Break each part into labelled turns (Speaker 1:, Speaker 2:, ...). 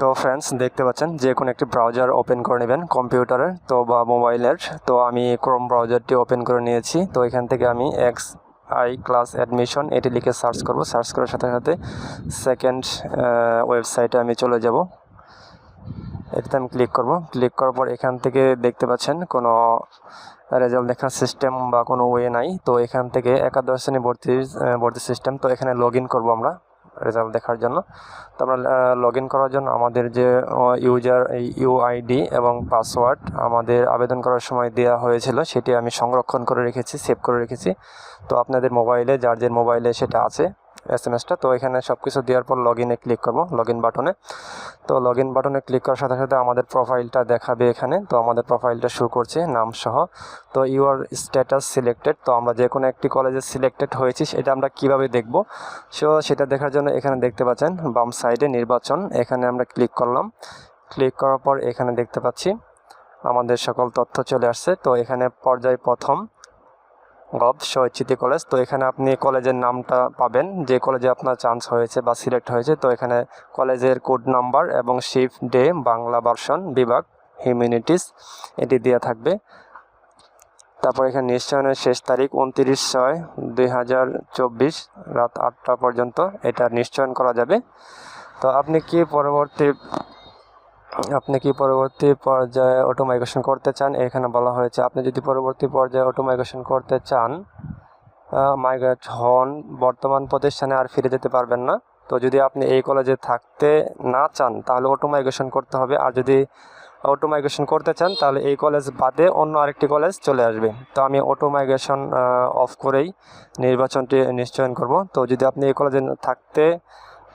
Speaker 1: তো ফ্রেন্ডস দেখতে পাচ্ছেন, যে কোনো একটি ব্রাউজার ওপেন করে নেবেন কম্পিউটারের তো বা মোবাইলের তো আমি ক্রোম ব্রাউজারটি ওপেন করে নিয়েছি। তো এখান থেকে আমি এক্স আই ক্লাস অ্যাডমিশন এটি লিখে সার্চ করব। সার্চ করার সাথে সাথে সেকেন্ড ওয়েবসাইটে আমি চলে যাব। এটাতে আমি ক্লিক করব। ক্লিক করার পর এখান থেকে দেখতে পাচ্ছেন, কোনো রেজাল্ট দেখার সিস্টেম বা কোনো ওয়ে নাই। তো এখান থেকে একাদশ শ্রেণি ভর্তি ভর্তি সিস্টেম তো এখানে লগ ইন করব আমরা। রেজাল্ট দেখার জন্য। তো আমরা লগ ইন করার জন্য আমাদের যে ইউজার ইউআইডি এবং পাসওয়ার্ড আমাদের আবেদন করার সময় দেওয়া হয়েছিল, সেটি আমি সংরক্ষণ করে রেখেছি সেভ করে রেখেছি। তো আপনাদের মোবাইলে যার যে মোবাইলে সেটা আছে এস এম এসটা তো এখানে সব কিছু দেওয়ার পর লগ ইনে ক্লিক করব লগ ইন বাটনে তো লগ ইন বাটনে ক্লিক করার সাথে সাথে আমাদের প্রোফাইলটা দেখাবে এখানে। তো আমাদের প্রোফাইলটা শো করছে নাম সহ তো ইউর স্ট্যাটাস সিলেক্টেড তো আমরা যে কোনো একটি কলেজে সিলেক্টেড হয়েছি, সেটা আমরা কীভাবে দেখব? সো সেটা দেখার জন্য এখানে দেখতে পাচ্ছেন, বাম সাইডে নির্বাচন। এখানে আমরা ক্লিক করলাম। ক্লিক করার পর এখানে দেখতে পাচ্ছি, আমাদের সকল তথ্য চলে আসছে। তো এখানে পর্যায় প্রথম। গভ স্বৈচ্ছিতি কলেজ। তো এখানে আপনি কলেজের নামটা পাবেন। যে কলেজে আপনার চান্স হয়েছে বা সিলেক্ট হয়েছে, তো এখানে কলেজের কোড নাম্বার এবং শিফট ডে বাংলা ভার্সন বিভাগ হিউম্যানিটিস এটি দেওয়া থাকবে। তারপর এখানে নিশ্চয়নের শেষ তারিখ উনত্রিশ ছয় দুই হাজার চব্বিশ, রাত আটটা পর্যন্ত। এটা নিশ্চয়ন করা যাবে। তো আপনি কি পরবর্তী আপনি কি পরবর্তী পর্যায়ে অটো মাইগ্রেশন করতে চান? এখানে বলা হয়েছে, আপনি যদি পরবর্তী পর্যায়ে অটো মাইগ্রেশন করতে চান মাইগ্রেট হন, বর্তমান প্রতিষ্ঠানে আর ফিরে যেতে পারবেন না। তো যদি আপনি এই কলেজে থাকতে না চান, তাহলে অটো মাইগ্রেশন করতে হবে। আর যদি অটো মাইগ্রেশন করতে চান, তাহলে এই কলেজ বাদে অন্য আরেকটি কলেজ চলে আসবে। তো আমি অটো মাইগ্রেশন অফ করেই নির্বাচনটি নিশ্চয়ন করব। তো যদি আপনি এই কলেজে থাকতে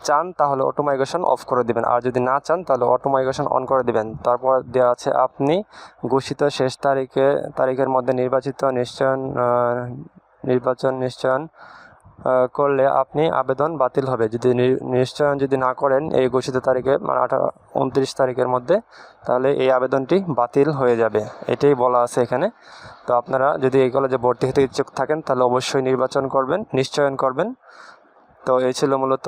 Speaker 1: চান, তাহলে অটো মাইগ্রেশন অফ করে দিবেন। আর যদি না চান, তাহলে অটো মাইগ্রেশন অন করে দিবেন। তারপর দেওয়া আছে আপনি ঘোষিত শেষ তারিখে, তারিখের মধ্যে নির্বাচিত নিশ্চয়ন নির্বাচন নিশ্চয়ন করলে আপনি আবেদন বাতিল হবে। যদি নিশ্চয়ন যদি না করেন এই ঘোষিত তারিখে মানে আঠারো উনত্রিশ তারিখের মধ্যে, তাহলে এই আবেদনটি বাতিল হয়ে যাবে। এটাই বলা আছে এখানে। তো আপনারা যদি এই কলেজে ভর্তি হতে ইচ্ছুক থাকেন, তাহলে অবশ্যই নির্বাচন করবেন, নিশ্চয়ন করবেন। তো এই ছিল মূলত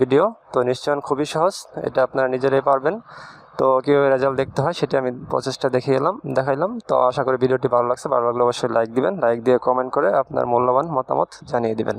Speaker 1: ভিডিও তো নিশ্চয়ন খুবই সহজ, এটা আপনারা নিজেরাই পারবেন। তো কীভাবে রেজাল্ট দেখতে হয় সেটা আমি প্রচেষ্টা দেখিয়ে এলাম, দেখাইলাম। তো আশা করি ভিডিওটি ভালো লাগছে, ভালো লাগলে অবশ্যই লাইক দিবেন। লাইক দিয়ে কমেন্ট করে আপনার মূল্যবান মতামত জানিয়ে দিবেন।